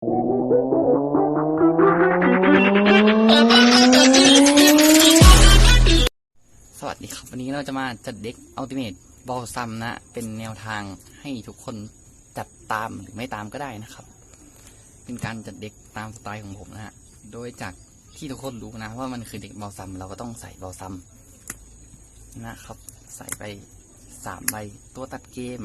สวัสดีครับ วันนี้เราจะมาจัดเด็กอัลติเม e บอลซัมนะ เป็นแนวทางให้ทุกคนจัดตามหรือไม่ตามก็ได้นะครับ เป็นการจัดเด็กตามสไตล์ของผมนะฮะ โดยจากที่ทุกคนรู้นะ ว่ามันคือเด็กบอลซัมเราก็ต้องใส่บอลซัมนะครับ ใส่ไปสามใบตัวตัดเกม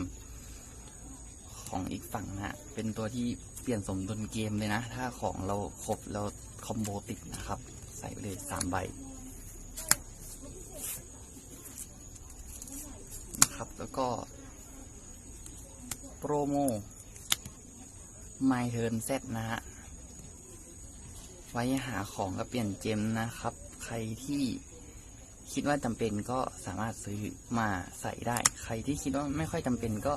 ของอีกฝั่งนะฮะเป็นตัวที่ เปลี่ยนสมดุลเกมเลยนะ ถ้าของเราครบเราคอมโบติดนะครับ ใส่ไปเลยสามใบนะครับ แล้วก็ โปรโม My Turn Z นะฮะ ไว้หาของกับเปลี่ยนเจมนะครับ ใครที่คิดว่าจำเป็นก็สามารถซื้อมาใส่ได้ ใครที่คิดว่าไม่ค่อยจำเป็นก็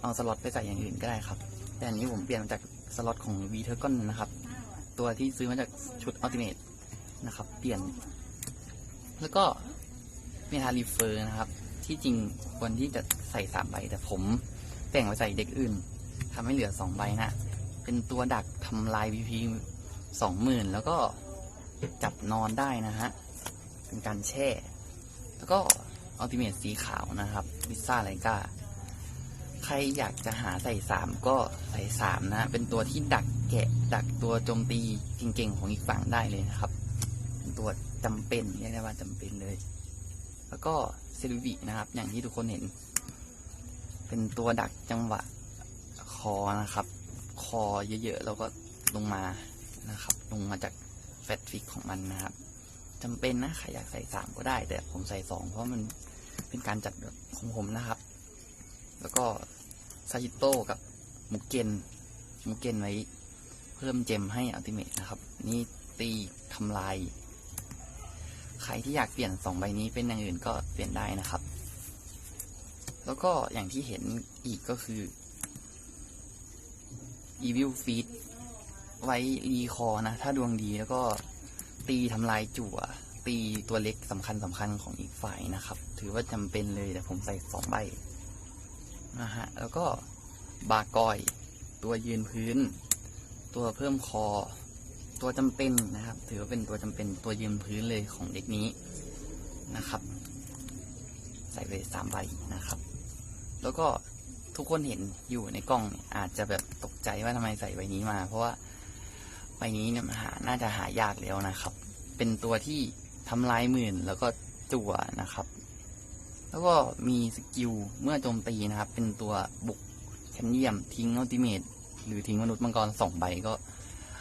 เอาสล็อตไปใส่อย่างอื่นก็ได้ครับ แต่อันนี้ผมเปลี่ยนมาจากสล็อตของ v ีเทอร์กอนนะครับ ตัวที่ซื้อมาจากชุดอัลติเม e นะครับ เปลี่ยน แล้วก็เมทารีเฟอร์นะครับ ที่จริงควรที่จะใส่สามใบ แต่ผมแต่งไปใส่เด็กอื่นทำให้เหลือสองใบนะ เป็นตัวดักทำลาย VP สองหมื่นแล้วก็จับนอนได้นะฮะ เป็นการแช่ แล้วก็อัลติเม e สีขาวนะครับ วิซ่าไลกา ใครอยากจะหาใส่สามก็ใส่สามนะ เป็นตัวที่ดักแกะ ดักตัวโจมตีเก่งๆของอีกฝั่งได้เลยนะครับ เป็นตัวจำเป็นเรียกได้ว่าจำเป็นเลย แล้วก็เซรูบินะครับ อย่างที่ทุกคนเห็น เป็นตัวดักจังหวะคอนะครับ คอเยอะๆแล้วก็ลงมานะครับ ลงมาจากแฟตฟิกของมันนะครับจำเป็นนะใครอยากใส่สามก็ได้ แต่ผมใส่สองเพราะมันเป็นการจัดแบบของผมนะครับ แล้วก็ ซาจิโต้กับมุกเกนมุกเกนไว้เพิ่มเจมให้อัลติเมทนะครับ นี่ตีทำลาย ใครที่อยากเปลี่ยนสองใบนี้เป็นอย่างอื่นก็เปลี่ยนได้นะครับ แล้วก็อย่างที่เห็นอีกก็คือ Evil Feed ไว้รีคอนะ ถ้าดวงดีแล้วก็ตีทำลายจั่ว ตีตัวเล็กสำคัญสำคัญของอีกฝ่ายนะครับ ถือว่าจำเป็นเลยแต่ผมใส่สองใบ นะฮะ แล้วก็บากอย ตัวยืนพื้น ตัวเพิ่มคอ ตัวจำเป็นนะครับ ถือว่าเป็นตัวจำเป็นตัวยืนพื้นเลยของเด็กนี้นะครับ ใส่ไปสามใบนะครับ แล้วก็ทุกคนเห็นอยู่ในกล้องเนี่ยอาจจะแบบตกใจว่าทำไมใส่ใบนี้มา เพราะว่าใบนี้เนี่ยหาน่าจะหายากแล้วนะครับ เป็นตัวที่ทำลายหมื่นแล้วก็จั่วนะครับ แล้วก็มีสกิลเมื่อโจมตีนะครับ เป็นตัวบุกแคนเยียมทิ้งอัลติเมทหรือทิ้งมนุษย์มังกรสองใบก็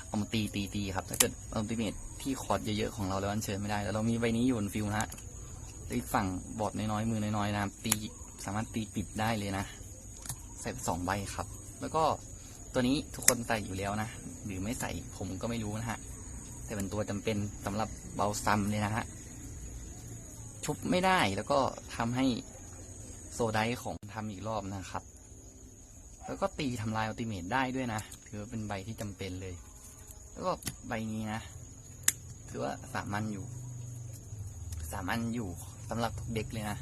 เอามาตีตีตีครับ ถ้าเกิดอัลติเมทที่คอร์ดเยอะๆของเราแล้วอันเชิญไม่ได้แล้วเรามีใบนี้อยู่บนฟิลนะฮะแล้วอีกฝั่งบอดน้อยๆมือน้อยๆนะครับตีสามารถตีปิดได้เลยนะ ใส่สองใบครับ แล้วก็ตัวนี้ทุกคนใส่อยู่แล้วนะ หรือไม่ใส่ผมก็ไม่รู้นะฮะแต่เป็นตัวจำเป็นสำหรับเบาซัมเลยนะฮะ ชุบไม่ได้แล้วก็ทำให้โซไดของทำอีกรอบนะครับ แล้วก็ตีทำลายอัลติเมทได้ด้วยนะ ถือว่าเป็นใบที่จำเป็นเลย แล้วก็ใบนี้นะ ถือว่าสามัญอยู่ สามัญอยู่สำหรับทุกเด็กเลยนะ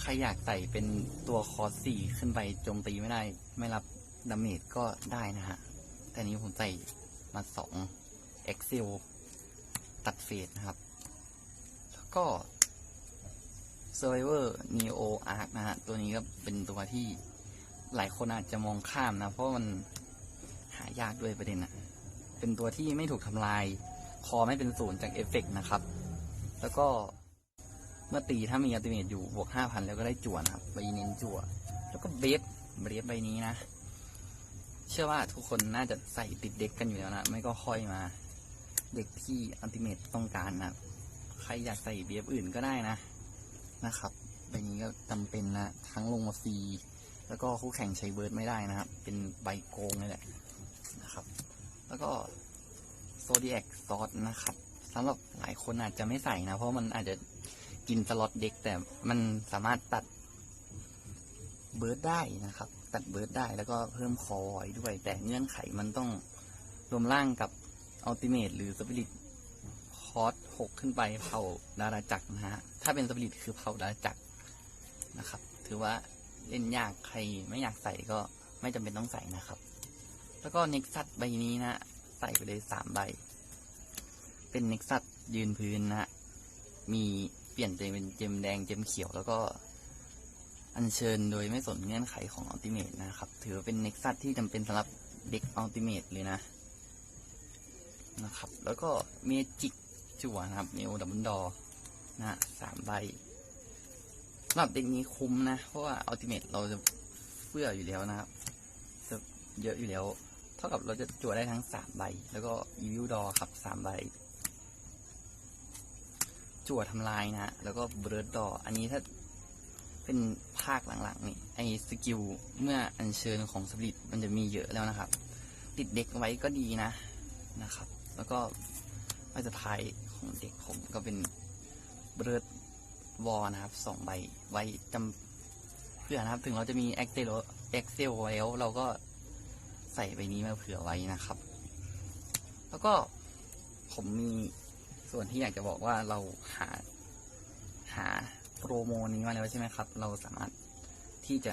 ใครอยากใส่เป็นตัวคอร์สสี่ขึ้นไปโจมตีไม่ได้ ไม่รับดาเมจก็ได้นะฮะ แต่นี้ผมใส่มาสองเอ็กเซลตัดเฟสนะครับ แล้วก็ Survivor Neo Arc นะฮะ ตัวนี้ก็เป็นตัวที่หลายคนอาจจะมองข้ามนะ เพราะมันหายากด้วยประเด็นอะเป็นตัวที่ไม่ถูกทำลาย คอไม่เป็นศูนย์จากเอฟเฟกต์นะครับ แล้วก็เมื่อตีถ้ามีอัลติเมทอยู่บวกห้าพันแล้วก็ได้จั่วนะครับใบเน้นจั่ว แล้วก็เบฟเบฟใบนี้นะ เชื่อว่าทุกคนน่าจะใส่ติดเด็กกันอยู่แล้วนะ ไม่ก็ค่อยมา เด็กที่อัลติเมทต้องการนะใครอยากใส่เบฟอื่นก็ได้นะ นะครับใบนี้ก็จำเป็นนะทั้งลงมาฟรีแล้วก็คู่แข่งใช้เบิร์ดไม่ได้นะครับ เป็นใบโกงเลยแหละนะครับ แล้วก็โซเดียกซอสนะครับสำหรับหลายคนอาจจะไม่ใส่นะ เพราะมันอาจจะกินสล็อตเด็ก แต่มันสามารถตัดเบิร์ดได้นะครับ ตัดเบิร์ดได้แล้วก็เพิ่มคอไว้ด้วย แต่เงื่อนไขมันต้องรวมร่างกับอัลติเม e หรือสปิริต อร์สหกขึ้นไปเผ่าดาราจักรนะฮะ ถ้าเป็นสปิริตคือเผ่าดาราจักรนะครับ ถือว่าเล่นยากใครไม่อยากใส่ก็ไม่จำเป็นต้องใส่นะครับ แล้วก็เน็กซัสใบนี้นะใส่ไปเลยสามใบ เป็นเน็กซัสยืนพื้นนะมีเปลี่ยนใจเป็นเจมแดงเจมเขียวแล้วก็อัญเชิญโดยไม่สนเงื่อนไขของอัลติเม e นะครับ ถือว่าเป็นเน็กซัสที่จำเป็นสำหรับเด็กอัลติเม e เลยนะนะครับ แล้วก็เมจิก จั่วนะครับเนโอดับเบิลดอนะสามใบสำหรับเด็กนี้คุ้มนะ เพราะว่าอัลติเม e เราจะเฟื่ออยู่แล้วนะครับ จะเยอะอยู่แล้ว เท่ากับเราจะจั่วได้ทั้งสามใบ แล้วก็อีวิวดอครับสามใบ จั่วทำลายนะแล้วก็เบิร์ดดอ อันนี้ถ้าเป็นภาคหลังๆนี่ไอสกิลเมื่ออัญเชิญของสปริตมันจะมีเยอะแล้วนะครับ ติดเด็กไว้ก็ดีนะนะครับ แล้วก็ใบสุดท้าย ของเด็กผมก็เป็นเบิร์ดวอนะครับสองใบไว้จำเพื่อนะครับ ถึงเราจะมี Excel Excel แล้วเราก็ใส่ใบนี้มาเผื่อไว้นะครับ แล้วก็ผมมีส่วนที่อยากจะบอกว่าเราหาหาโปรโมนี้มาแล้วใช่ไหมครับ เราสามารถที่จะ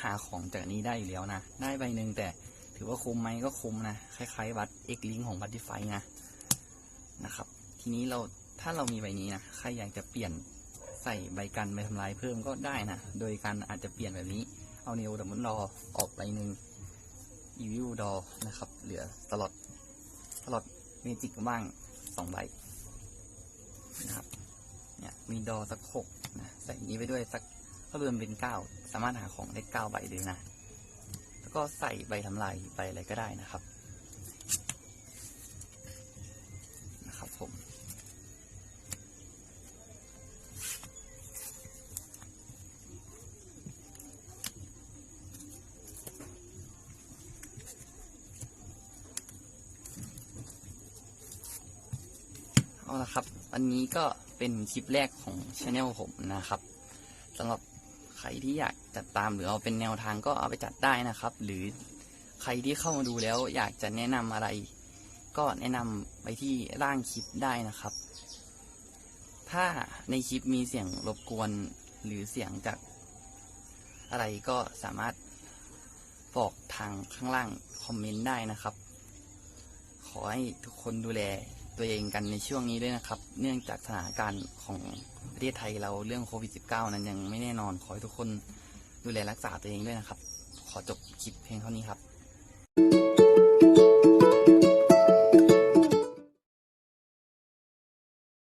หาของจากนี้ได้อยู่แล้วนะ ได้ใบหนึ่งแต่ถือว่าคุ้มไหมก็คุ้มนะ คล้ายๆบัตรเอกลิงของบัตติไฟนะนะครับ ทีนี้เราถ้าเรามีใบนี้นะใครอยากจะเปลี่ยนใส่ใบกันใบทำลายเพิ่มก็ได้นะโดยการอาจจะเปลี่ยนแบบนี้เอาเนโอดับเบิลดอออกใบหนึ่งอีวิวดอนะครับ เหลือตลอดตลอดเมจิกบ้างสองใบนะครับเนี่ยมีดอสักหกนะใส่นี้ไปด้วยสักก็รวมเป็นเก้าสามารถหาของได้เก้าใบเลยนะ แล้วก็ใส่ใบทำลายใบอะไรก็ได้นะครับ เอาละครับอันนี้ก็เป็นคลิปแรกของช anel ผมนะครับสำหรับใครที่อยากจัดตามหรือเอาเป็นแนวทางก็เอาไปจัดได้นะครับ หรือใครที่เข้ามาดูแล้วอยากจะแนะนำอะไร ก็แนะนำไปที่ร่างคลิปได้นะครับ ถ้าในคลิปมีเสียงรบกวนหรือเสียงจากอะไรก็สามารถบอกทางข้างล่างคอมเมนต์ได้นะครับ ขอให้ทุกคนดูแล ตัวเองกันในช่วงนี้ด้วยนะครับ เนื่องจากสถานการณ์ของประเทศไทยเราเรื่องโควิด -19 นั้นยังไม่แน่นอนขอให้ทุกคนดูแลรักษาตัวเองด้วยนะครับ ขอจบคลิปเพียงเท่านี้ครับ